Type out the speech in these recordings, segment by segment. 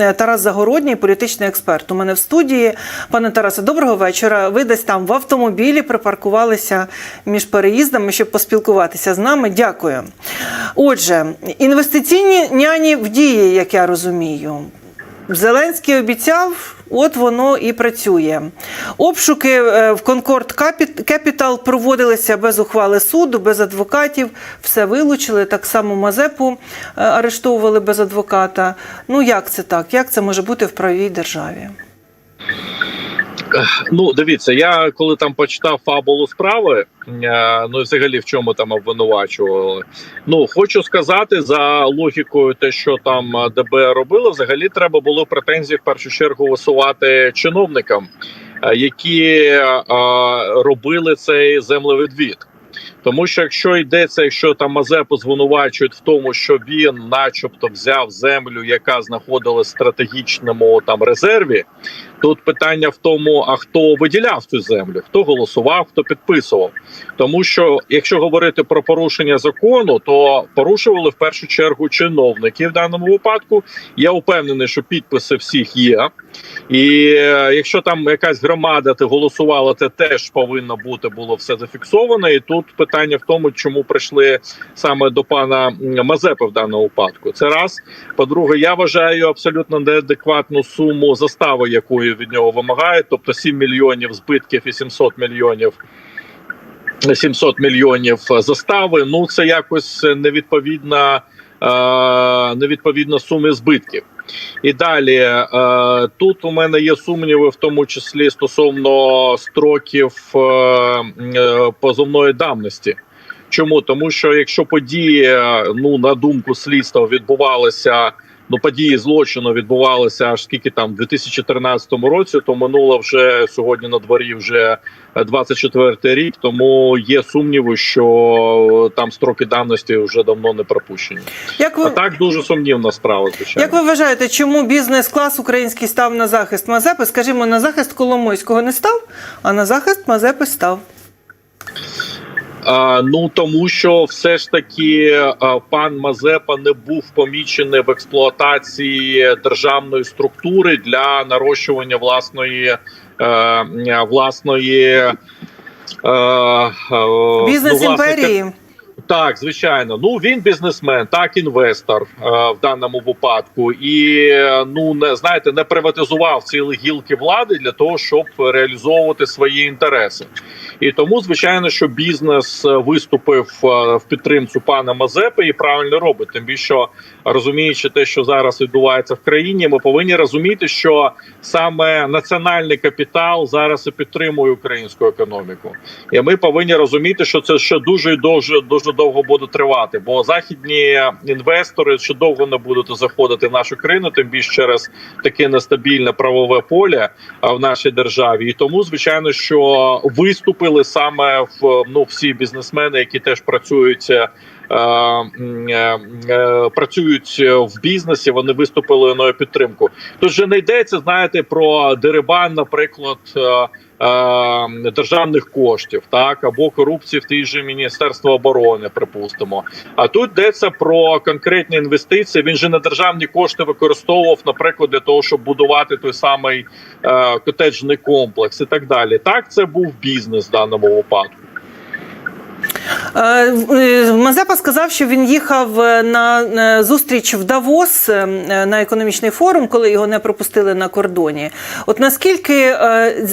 е, Тарас Загородній, політичний експерт. У мене в студії. Пане Тарасе, доброго вечора. Ви десь там в автомобілі припаркувалися між переїздами, щоб поспілкуватися з нами. Дякую. Отже, інвестиційні няні в дії, як я розумію. Зеленський обіцяв, от воно і працює. Обшуки е, в Конкорд Кепітал проводилися без ухвали суду, без адвокатів. Все вилучили. Так само Мазепу е, арештовували без адвоката. Ну як це так? Як це може бути в правовій державі? Ну, дивіться, я коли там почитав фабулу справи, е, ну і взагалі в чому там обвинувачували. Ну хочу сказати за логікою, те, що там е, ДБР робило, взагалі треба було претензії в першу чергу висувати чиновникам, е, які е, робили цей землевідвід. Тому що якщо йдеться, якщо там Мазепу звинувачують в тому, що він, начебто, взяв землю, яка знаходилась в стратегічному там резерві, тут питання в тому, а хто виділяв цю землю, хто голосував, хто підписував. Тому що якщо говорити про порушення закону, то порушували в першу чергу чиновники в даному випадку. Я впевнений, що підписи всіх є. І е, якщо там якась громада ти голосувала, це теж повинно бути було все зафіксовано. І тут питання в тому, чому прийшли саме до пана Мазепи в даному випадку. Це раз. По-друге, я вважаю абсолютно неадекватну суму застави, якої від нього вимагають, тобто 7 мільйонів збитків і 700 мільйонів. 700 мільйонів застави. Ну це якось невідповідна, е, невідповідна суми збитків. І далі е, тут у мене є сумніви, в тому числі стосовно строків е, е, позовної давності. Чому тому, що якщо події, е, ну на думку слідства, відбувалися. Ну, події злочину відбувалися аж скільки там в 2013 році, то минуло вже сьогодні на дворі вже 24 рік. Тому є сумніви, що там строки давності вже давно не пропущені. Як А ви, так дуже сумнівна справа, звичайно. як ви вважаєте, чому бізнес-клас український став на захист Мазепи? Скажімо, на захист Коломойського не став, а на захист Мазепи став. Ну тому що все ж таки пан Мазепа не був помічений в експлуатації державної структури для нарощування власної е, власної е, е, Бізнес ну, імперії. так, звичайно. Ну він бізнесмен, так інвестор е, в даному випадку, і ну не знаєте, не приватизував цілі гілки влади для того, щоб реалізовувати свої інтереси. І тому, звичайно, що бізнес е, виступив е, в підтримку пана Мазепи і правильно робить. Тим більше, розуміючи те, що зараз відбувається в країні, ми повинні розуміти, що саме національний капітал зараз і підтримує українську економіку. І ми повинні розуміти, що це ще дуже і дуже дуже довго буде тривати. Бо західні інвестори ще довго не будуть заходити в нашу країну, тим більше через таке нестабільне правове поле в нашій державі. І тому, звичайно, що виступили саме в ну всі бізнесмени, які теж працюють. е, е, е, Працюють в бізнесі, вони виступили на підтримку. Же не йдеться, знаєте, про дерибан, наприклад, е, державних коштів, так або корупції в тій же міністерство оборони, припустимо. А тут йдеться про конкретні інвестиції. Він же не державні кошти використовував, наприклад, для того, щоб будувати той самий е, котеджний комплекс і так далі. Так, це був бізнес в даному випадку. Е, е, Мазепа сказав, що він їхав е, на зустріч в Давос на економічний форум, коли його не пропустили на кордоні. От наскільки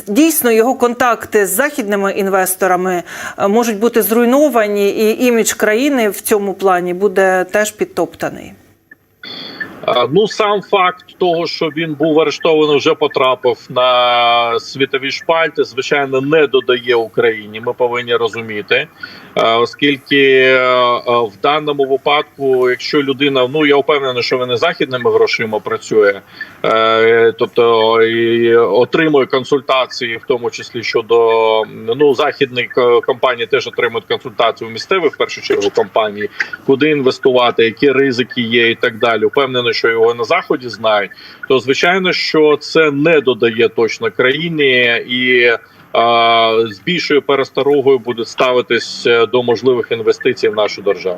дійсно його контакти з західними інвесторами можуть бути зруйновані, і імідж країни в цьому плані буде теж підтоптаний? Ну, сам факт того, що він був арештований, вже потрапив на світові шпальти, звичайно, не додає Україні. Ми повинні розуміти, оскільки в даному випадку, якщо людина, ну я впевнений, що не західними грошима працює, е, тобто і отримує консультації, в тому числі щодо ну західних е, компаній, теж отримують консультації у місцевих в першу чергу компаній, куди інвестувати, які ризики є, і так далі. Впевнений, що його на заході знають. То звичайно, що це не додає точно країні і. З більшою пересторогою будуть ставитись е, до можливих інвестицій в нашу державу.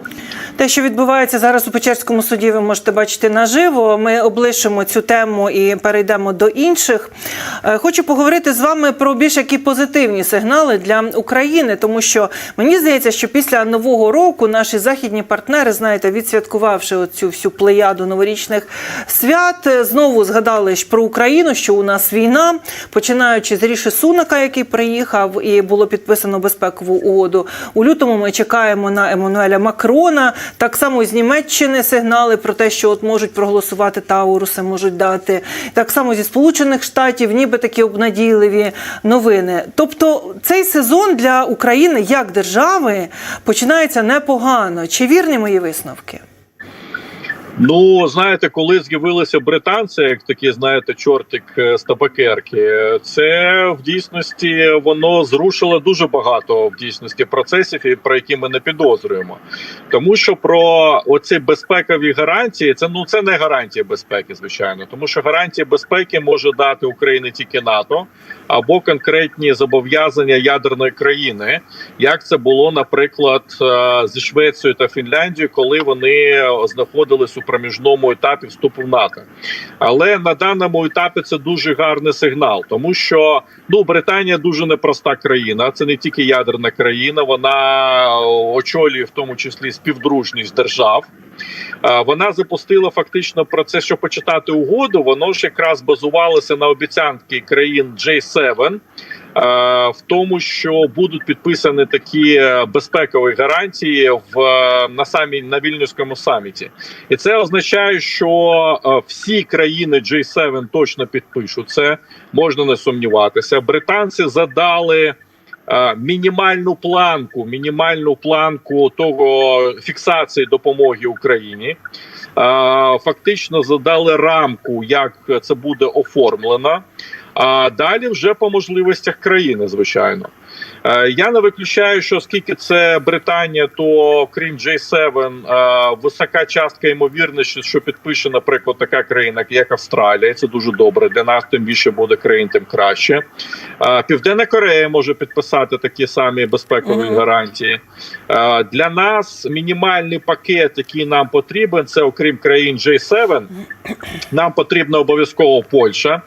Те, що відбувається зараз у Печерському суді, ви можете бачити наживо. Ми облишимо цю тему і перейдемо до інших. Е, Хочу поговорити з вами про більш які позитивні сигнали для України, тому що мені здається, що після нового року наші західні партнери, знаєте, відсвяткувавши оцю всю плеяду новорічних свят, е, знову згадали про Україну, що у нас війна, починаючи з Ріші Сунака, який приїхав, і було підписано безпекову угоду. У лютому ми чекаємо на Еммануеля Макрона. Так само з Німеччини сигнали про те, що от можуть проголосувати Тауруси, можуть дати. Так само зі Сполучених Штатів, ніби такі обнадійливі новини. Тобто цей сезон для України як держави починається непогано. Чи вірні мої висновки? Ну знаєте, коли з'явилися британці, як такі знаєте, чортик е, з табакерки, це в дійсності воно зрушило дуже багато в дійсності процесів, про які ми не підозрюємо. Тому що про оці безпекові гарантії, це ну це не гарантія безпеки, звичайно, тому що гарантії безпеки може дати Україні тільки НАТО або конкретні зобов'язання ядерної країни, як це було, наприклад, е, зі Швецією та Фінляндією, коли вони знаходились у проміжному етапі вступу в НАТО. Але на даному етапі це дуже гарний сигнал, тому що ну Британія дуже непроста країна. Це не тільки ядерна країна, вона очолює в тому числі співдружність держав. Вона запустила фактично процес, щоб почитати угоду. Воно ж якраз базувалося на обіцянки країн J7, е, в тому, що будуть підписані такі е, безпекові гарантії в е, на самі на вільнюському саміті, і це означає, що е, всі країни J7 точно підпишуть це. Можна не сумніватися. Британці задали. е, Мінімальну планку, мінімальну планку того фіксації допомоги Україні, Е, фактично задали рамку, як це буде оформлено. А далі вже по можливостях країни, звичайно. Е, Я не виключаю, що оскільки це Британія, то крім J7, е, висока частка ймовірності, що підпише, наприклад, така країна, як Австралія. Це дуже добре. Для нас тим більше буде країн, тим краще. Е, Південна Корея може підписати такі самі безпекові Мгм. гарантії. Е, Для нас мінімальний пакет, який нам потрібен, це окрім країн J7, нам потрібна обов'язково Польща.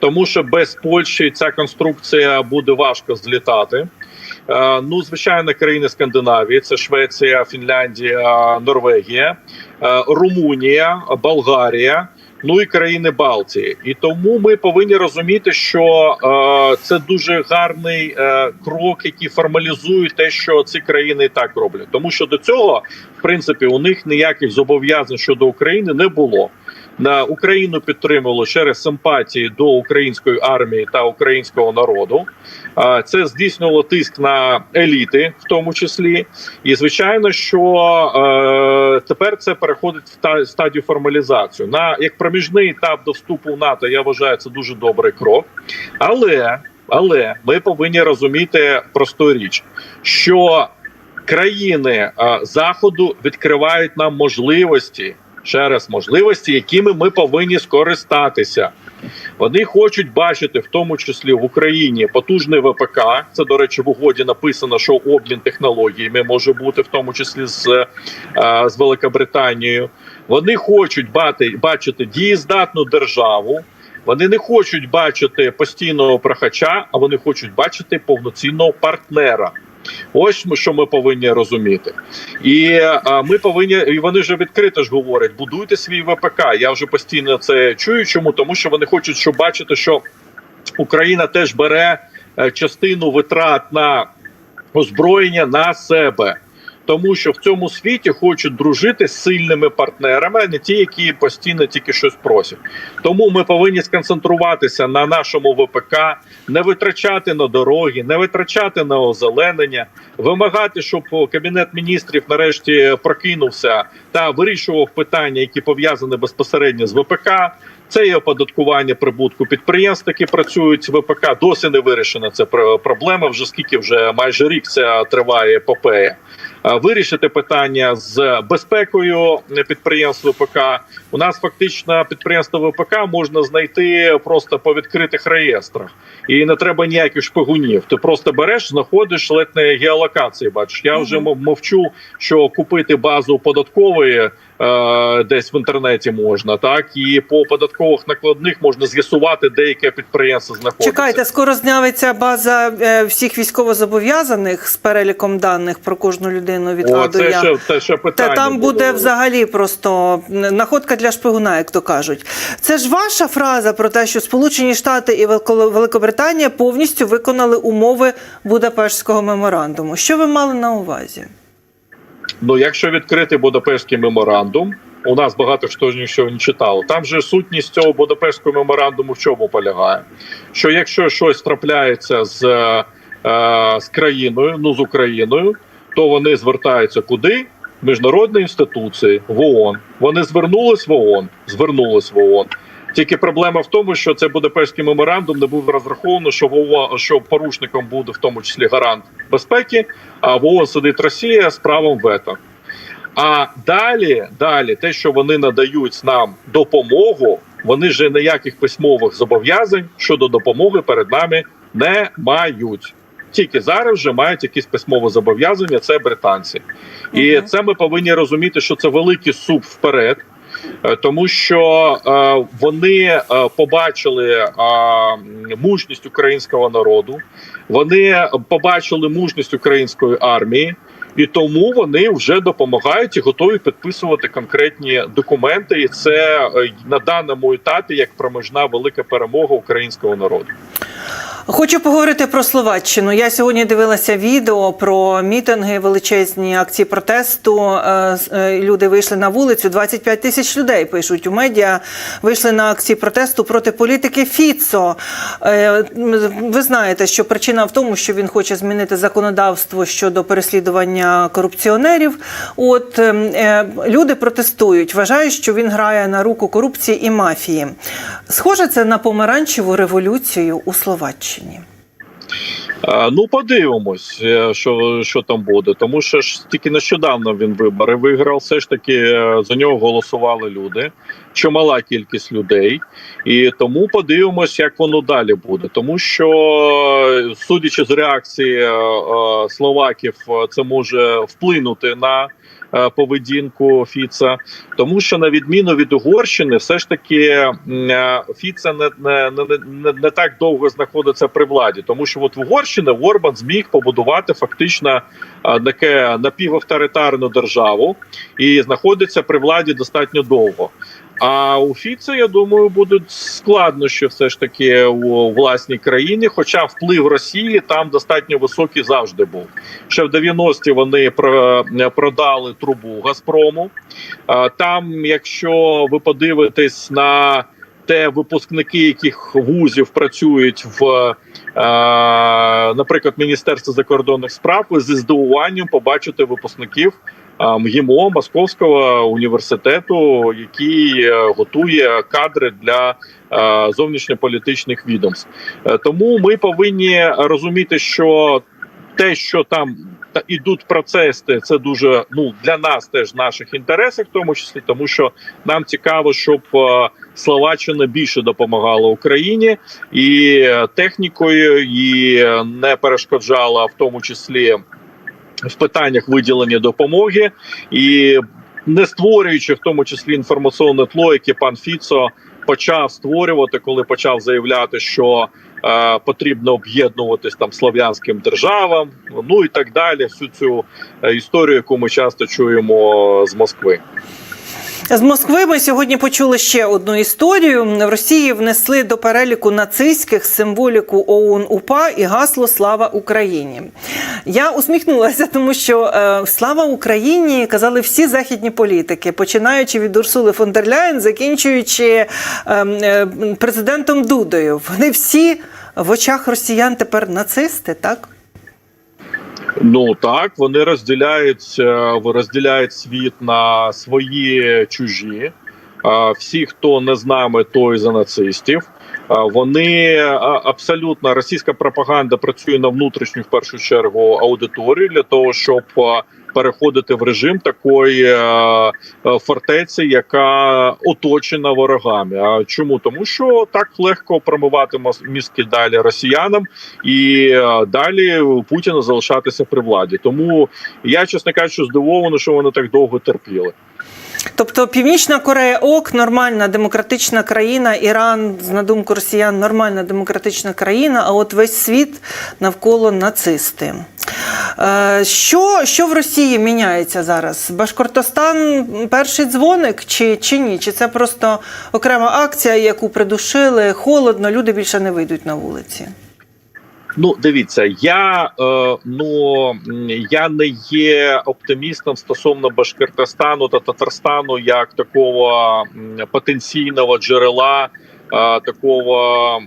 Тому що без Польщі ця конструкція буде важко злітати. Е, Ну, звичайно, країни Скандинавії: це Швеція, Фінляндія, Норвегія, е, Румунія, Болгарія. Ну і країни Балтії, і тому ми повинні розуміти, що е, це дуже гарний е, крок, який формалізує те, що ці країни і так роблять. Тому що до цього, в принципі, у них ніяких зобов'язань щодо України не було. На Україну підтримувало через симпатії до української армії та українського народу. Це здійснювало тиск на еліти, в тому числі. І звичайно, що е, тепер це переходить в та стадію формалізацію. На як проміжний етап до вступу в НАТО, я вважаю, це дуже добрий крок. Але, але ми повинні розуміти просту річ, що країни е, заходу відкривають нам можливості. Ще раз можливості, якими ми повинні скористатися. Вони хочуть бачити, в тому числі в Україні, потужний ВПК. Це до речі, в угоді написано, що обмін технологіями може бути, в тому числі з, е, з Великобританією. Вони хочуть бати, бачити дієздатну державу. Вони не хочуть бачити постійного прохача, а вони хочуть бачити повноцінного партнера. Ось що ми повинні розуміти, і а, ми повинні, і вони вже відкрито ж говорять: будуйте свій ВПК. Я вже постійно це чую. Чому тому, що вони хочуть, щоб бачити, що Україна теж бере е, частину витрат на озброєння на себе. Тому що в цьому світі хочуть дружити з сильними партнерами, а не ті, які постійно тільки щось просять. Тому ми повинні сконцентруватися на нашому ВПК, не витрачати на дороги, не витрачати на озеленення, вимагати, щоб кабінет міністрів нарешті прокинувся та вирішував питання, які пов'язані безпосередньо з ВПК. Це є оподаткування прибутку підприємств, які працюють в ВПК. Досі не вирішена ця пр- проблема. Вже скільки вже майже рік ця триває епопея. Е, вирішити питання з безпекою підприємств ВПК. У нас фактично підприємство ВПК можна знайти просто по відкритих реєстрах, і не треба ніяких шпигунів. Ти просто береш, знаходиш ледь не геолокації. Бачиш, я вже мов- мовчу, що купити базу податкової. Е, Десь в інтернеті можна, так і по податкових накладних можна з'ясувати, де яке підприємство знаходиться. Чекайте, скоро з'явиться база е, всіх військовозобов'язаних з переліком даних про кожну людину від А О, до це Я. ще, це ще питання. Та там буде було. взагалі просто находка для шпигуна, як то кажуть. Це ж ваша фраза про те, що Сполучені Штати і Велико- Великобританія повністю виконали умови Будапештського меморандуму. Що ви мали на увазі? Ну, якщо відкрити Будапештський меморандум, у нас багато хто нічого не читав. Там же сутність цього Будапештського меморандуму в чому полягає? Що якщо щось трапляється з, е, з країною, ну з Україною, то вони звертаються куди? Міжнародні інституції в ООН. Вони звернулись в ООН, звернулись в ООН. Тільки проблема в тому, що це Будапештський меморандум не був розрахований, що в що порушником буде в тому числі гарант безпеки, а в ООН сидить Росія з правом вето. А далі, далі, те, що вони надають нам допомогу, вони ж ніяких письмових зобов'язань щодо допомоги перед нами не мають. Тільки зараз вже мають якісь письмові зобов'язання. Це британці, і Мгм. це ми повинні розуміти, що це великий суп вперед. Е, Тому що е, вони е, побачили мужність українського народу, вони побачили мужність української армії, і тому вони вже допомагають і готові підписувати конкретні документи. І це на даному етапі як проміжна велика перемога українського народу. Хочу поговорити про Словаччину. Я сьогодні дивилася відео про мітинги, величезні акції протесту. Е, е, Люди вийшли на вулицю. 25 тисяч людей пишуть у медіа. Вийшли на акції протесту проти політики Фіцо. Е, Ви знаєте, що причина в тому, що він хоче змінити законодавство щодо переслідування корупціонерів. От люди протестують, вважають, що він грає на руку корупції і мафії. Схоже, це на помаранчеву революцію у Словаччині. Е, Ну, подивимось, е, що, що там буде. Тому що ж тільки нещодавно він вибори виграв. Все ж таки е, за нього голосували люди, чимала кількість людей, і тому подивимось, як воно далі буде. Тому що, судячи з реакції словаків, це може вплинути на. Е, Поведінку Фіца, тому що на відміну від Угорщини, все ж таки е, Фіца не, не, не, не, не так довго знаходиться при владі, тому що от в Угорщині Орбан зміг побудувати фактично е, таке напівавторитарну державу і знаходиться при владі достатньо довго. А у Фіца, я думаю, будуть складнощі все ж таки у власній країні. Хоча вплив Росії там достатньо високий завжди був. Ще в 90-ті вони про- продали трубу Газпрому. Там, якщо ви подивитесь на те, випускники яких вузів працюють в, наприклад, Міністерстві закордонних справ, ви зі здивуванням побачите випускників МГІМО Московського університету, який е, готує кадри для е, зовнішньополітичних відомств. Е, Тому ми повинні розуміти, що те, що там та ідуть процеси, це дуже ну для нас теж наших інтересах, в тому числі, тому що нам цікаво, щоб Словаччина більше допомагала Україні і технікою, і не перешкоджала в тому числі в питаннях виділення допомоги і не створюючи в тому числі інформаційне тло, яке пан Фіцо почав створювати, коли почав заявляти, що е, потрібно об'єднуватись там слов'янським державам, ну і так далі. Всю цю е, історію, яку ми часто чуємо з Москви. З Москви ми сьогодні почули ще одну історію. В Росії внесли до переліку нацистських символіку ОУН УПА і гасло Слава Україні. Я усміхнулася, тому що е, Слава Україні казали всі західні політики, починаючи від Урсули фон дер Ляєн, закінчуючи е, е, президентом Дудою. Вони всі в очах росіян тепер нацисти, так? Ну так, вони розділяють, е, розділяють світ на свої чужі. Е, Всі, хто не з нами, той за нацистів. Е, Вони абсолютно російська пропаганда працює на внутрішню в першу чергу аудиторію для того, щоб переходити в режим такої е, е, фортеці, яка оточена ворогами. А чому? Тому що так легко промивати мізки далі росіянам і е, далі Путіна залишатися при владі. Тому я, чесно кажучи, здивовано, що вони так довго терпіли. Тобто Північна Корея ок, нормальна демократична країна, Іран, на думку росіян, нормальна демократична країна, а от весь світ навколо нацисти. Е, Що, що в Росії міняється зараз? Башкортостан перший дзвоник чи, чи ні? Чи це просто окрема акція, яку придушили, холодно, люди більше не вийдуть на вулиці? Ну, дивіться, я е, ну я не є оптимістом стосовно Башкортостану та Татарстану як такого потенційного джерела. е, Такого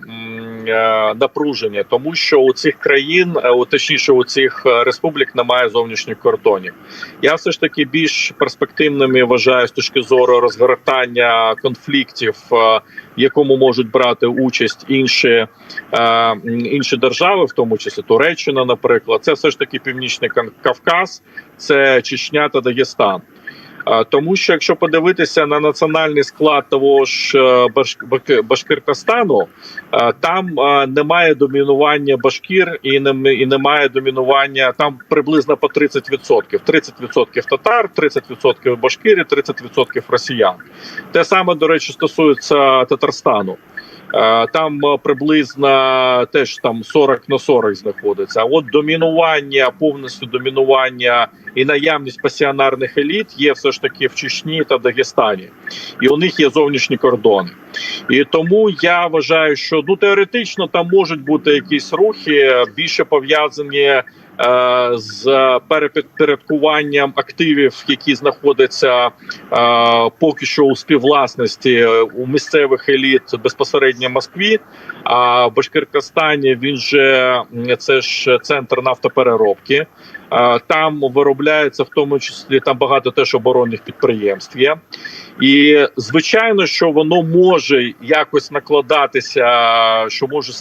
напруження, тому що у цих країн, е, у- точніше у цих е, республік, немає зовнішніх кордонів. Я все ж таки більш перспективними вважаю з точки зору розгортання конфліктів, е, в якому можуть брати участь інші е, інші держави, в тому числі Туреччина, наприклад, це все ж таки Північний Кавказ, це Чечня та Дагестан. Тому що якщо подивитися на національний склад того ж е, Баш- Бак- Башкиртостану, е, там е, немає домінування башкір і немає домінування там приблизно по 30%. 30% татар, 30% башкирі, 30% росіян. Те саме, до речі, стосується Татарстану. Е, Там е, приблизно теж там 40 на 40 знаходиться. А от домінування, повністю домінування і наявність пасіонарних еліт є все ж таки в Чечні та Дагестані, і у них є зовнішні кордони. І тому я вважаю, що ну теоретично там можуть бути якісь рухи більше пов'язані. Е, З перепідпорядкуванням активів, які знаходяться е, поки що у співвласності е, у місцевих еліт безпосередньо Москві. А Башкиркостані він же це ж центр нафтопереробки. Там виробляється в тому числі там багато теж оборонних підприємств є. І звичайно, що воно може якось накладатися, що може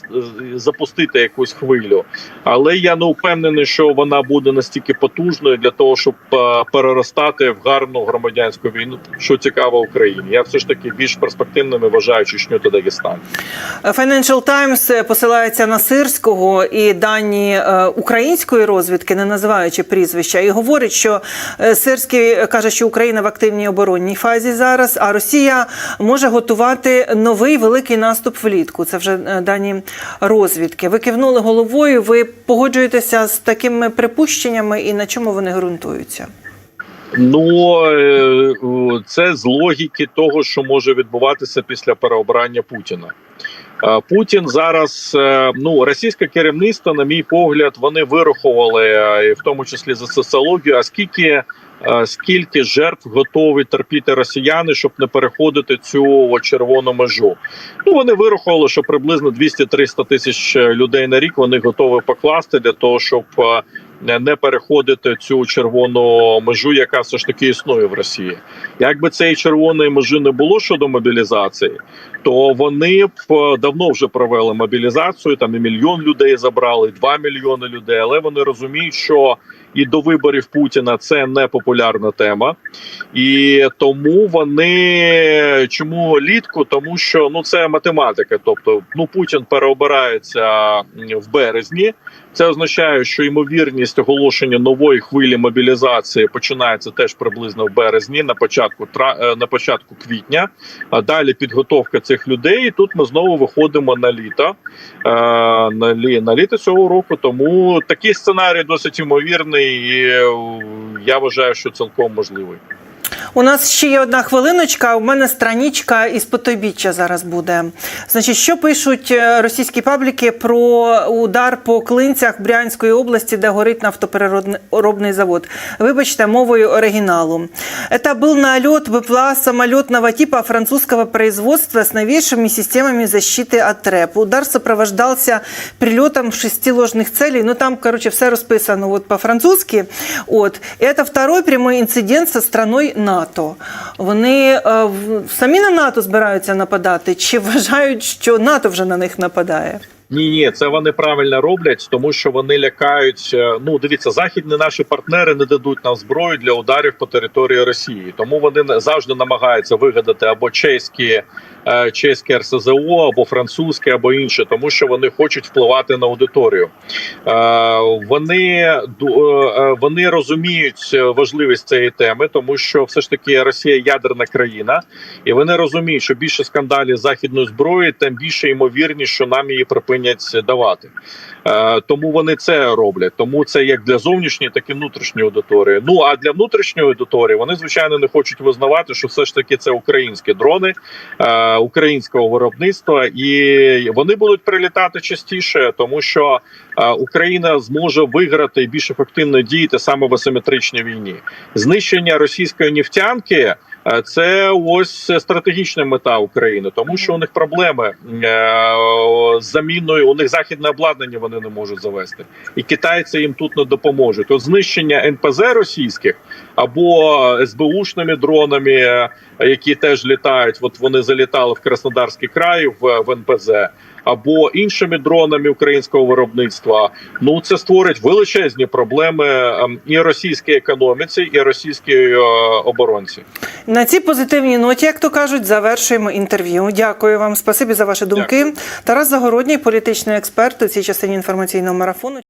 запустити якусь хвилю, але я не впевнений, що вона буде настільки потужною для того, щоб е, переростати в гарну громадянську війну, що цікаво Україні. Я все ж таки більш перспективними вважаю Чечню та Дагестан. Financial Times посилається на сирського і дані е, української розвідки, не називаючи прізвища, і говорить, що е, сирський каже, що Україна в активній оборонній фазі зараз, а Росія може готувати новий великий наступ влітку. Це вже е, дані розвідки. Ви кивнули головою. Ви погоджуєтеся з такими припущеннями, і на чому вони ґрунтуються? Ну е, це з логіки того, що може відбуватися після переобрання Путіна. Е, Путін зараз, е, ну російське керівництво, на мій погляд, вони вирахували, е, в тому числі за соціологію, а скільки. Скільки жертв готові терпіти росіяни, щоб не переходити цю червону межу? Ну вони вирахували, що приблизно 200-300 тисяч людей на рік вони готові покласти для того, щоб не переходити цю червону межу, яка все ж таки існує в Росії. Якби цієї червоної межі не було щодо мобілізації, то вони б е, давно вже провели мобілізацію. Там і мільйон людей забрали, і два мільйони людей. Але вони розуміють, що і до виборів Путіна це не популярна тема, і тому вони чому літку? Тому що ну це математика. Тобто, ну Путін переобирається в березні. Це означає, що ймовірність оголошення нової хвилі мобілізації починається теж приблизно в березні, на початку е, на початку квітня. А далі підготовка цих людей. І тут ми знову виходимо на літо е, на лі на літо цього року. Тому такий сценарій досить ймовірний. і е, Я вважаю, що цілком можливий. У нас ще є одна хвилиночка. У мене страничка із потойбіччя зараз буде. Значить, що пишуть е, російські пабліки про удар по клинцях Брянської області, де горить нафтопереробний завод? Вибачте, мовою оригіналу. Это был налет БПЛА самолетного типа французского производства с новейшими системами защиты от РЭП. Удар сопровождался прилетом шести ложных целей. Ну, там, короче, все розписано вот по-французски. От. И это второй прямой інцидент со страной НАТО. Вони е, самі на НАТО збираються нападати, чи вважають, що НАТО вже на них нападає? Ні, ні, це вони правильно роблять, тому що вони лякають. е, Ну, дивіться, західні наші партнери не дадуть нам зброю для ударів по території Росії, тому вони завжди намагаються вигадати або чеські, чеське РСЗО, або французьке, або інше, тому що вони хочуть впливати на аудиторію. Е, Вони е, вони розуміють важливість цієї теми, тому що все ж таки Росія ядерна країна, і вони розуміють, що більше скандалів з західною зброєю, тим більше ймовірність, що нам її припинять давати. Е, Тому вони це роблять. Тому це як для зовнішньої, так і внутрішньої аудиторії. Ну а для внутрішньої аудиторії вони звичайно не хочуть визнавати, що все ж таки це українські дрони е, українського виробництва, і вони будуть прилітати частіше, тому що е, Україна зможе виграти і більш ефективно діяти саме в асиметричній війні. Знищення російської нефтянки. е, Це ось стратегічна мета України, тому що у них проблеми е, з заміною. У них західне обладнання вони не можуть завести, і китайці їм тут не допоможуть. От знищення НПЗ російських або СБУшними дронами, які теж літають. От вони залітали в Краснодарський край в, в НПЗ. Або іншими дронами українського виробництва, ну це створить величезні проблеми ем, і російській економіці, і російській е, оборонці. На цій позитивній ноті, як то кажуть, завершуємо інтерв'ю. Дякую вам. Спасибі за ваші думки. Тарас Загородній, політичний експерт у цій частині інформаційного марафону.